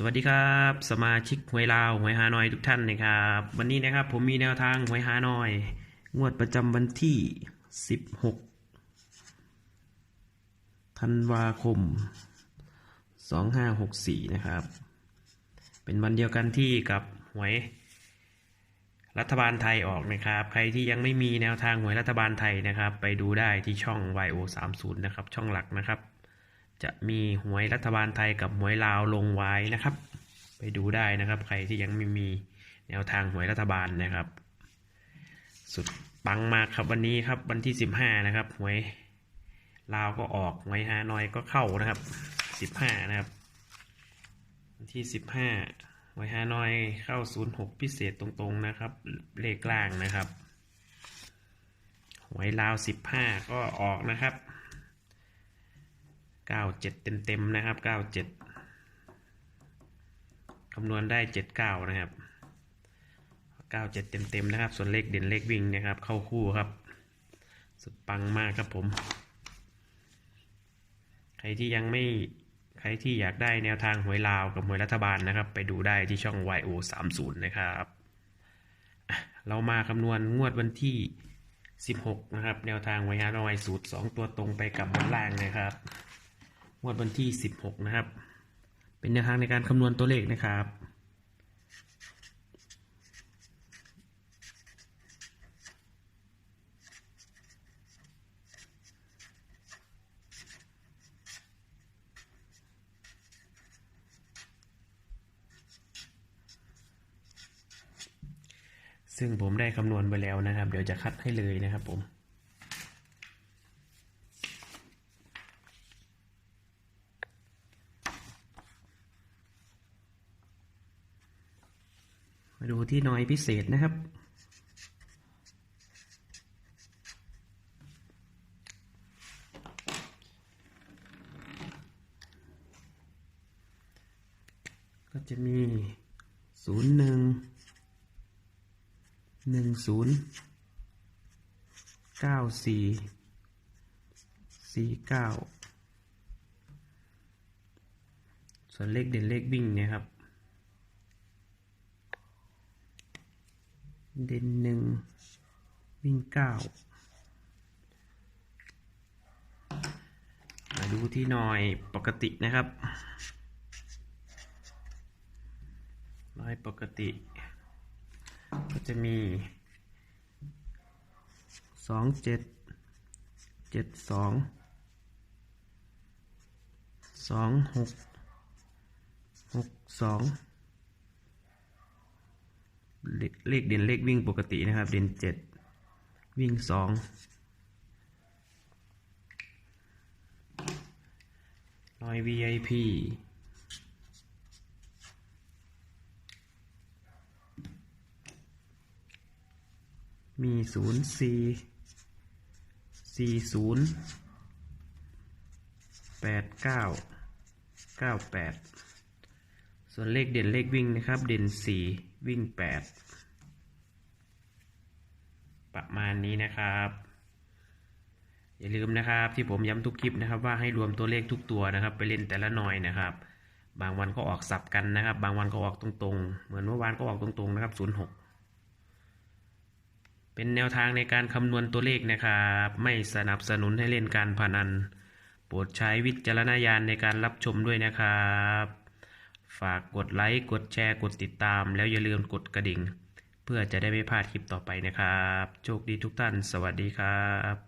สวัสดีครับ สมาชิกหวยลาวหวยฮานอยทุกท่านนะครับ วันนี้นะครับผมมีแนวทางหวยฮานอย งวดประจำวันที่ 16 ธันวาคม 2564 นะครับ เป็นวันเดียวกันที่กับหวยรัฐบาลไทยออกนะครับ ใครที่ยังไม่มีแนวทางหวยรัฐบาลไทยนะครับ ไปดูได้ที่ช่อง YO30 นะครับ ช่องหลักนะครับ จะมีหวยรัฐบาลไทยกับหวยลาวลงไว้นะครับ ไปดูได้นะครับ ใครที่ยังไม่มีแนวทางหวยรัฐบาลนะครับ สุดปังมากครับวันนี้ครับวันที่สิบห้านะครับหวยลาวก็ออกหวยฮานอยก็เข้านะครับสิบห้านะครับวันที่สิบห้าหวยฮานอยเข้าศูนย์หกพิเศษตรงๆนะครับ เลขล่างนะครับหวยลาวสิบห้าก็ออกนะครับ เก้าเจ็ดเต็มเต็มๆนะครับเก้าเจ็ดคำนวณได้เจ็ดเก้านะครับเก้าเจ็ดเต็มเต็มๆนะครับ ส่วนเลขเด่นเลขวิ่งนะครับ เข้าคู่ครับ สุดปังมากครับผม ใครที่ยังไม่ใครที่อยากได้แนวทางหวยลาวกับหวยรัฐบาลนะครับ ไปดูได้ที่ช่อง YO 3 0นะครับเรามาคำนวณงวดวันที่ 16 นะครับ แนวทางหวยฮานอยสูตร 2 ตัวตรงไปกับบนล่างนะครับ งวดวันที่ 16 นะครับ เป็นแนวทางในการคำนวณตัวเลขนะครับ ซึ่งผมได้คำนวณไปแล้วนะครับ เดี๋ยวจะคัดให้เลยนะครับผม ดูที่น่อยพิเศษนะครับ ก็จะมีศูนย์หนึ่งหนึ่งศูนย์เก้าสี่สี่เก้าส่วนเลขเด่นเลขวิ่งเนี่ยครับ เด่นหนึ่งวิ่งเก้ามาดูที่หน่อยปกตินะครับหน่อยปกติ ก็จะมีสองเจ็ดเจ็ดสองสองหกหกสอง เลขเด่นเลขวิ่งปกตินะครับ เด่นเจ็ดวิ่งสองน้อย VIP มีศูนย์สี่สี่ศูนย์แปดเก้าเก้าแปด ส่วนเลขเด่นเลขวิ่งนะครับ เด่นสี่วิ่งแปดประมาณนี้นะครับ อย่าลืมนะครับ ที่ผมย้ำทุกคลิปนะครับ ว่าให้รวมตัวเลขทุกตัวนะครับ ไปเล่นแต่ละหน่อยนะครับ บางวันก็ออกสับกันนะครับ บางวันก็ออกตรงๆ เหมือนเมื่อวานก็ออกตรงๆนะครับศูนย์หกเป็นแนวทางในการคำนวณตัวเลขนะครับ ไม่สนับสนุนให้เล่นการพนัน โปรดใช้วิจารณญาณในการรับชมด้วยนะครับ ฝากกดไลค์ กดแชร์ กดติดตาม แล้วอย่าลืมกดกระดิ่ง เพื่อจะได้ไม่พลาดคลิปต่อไปนะครับ โชคดีทุกท่าน สวัสดีครับ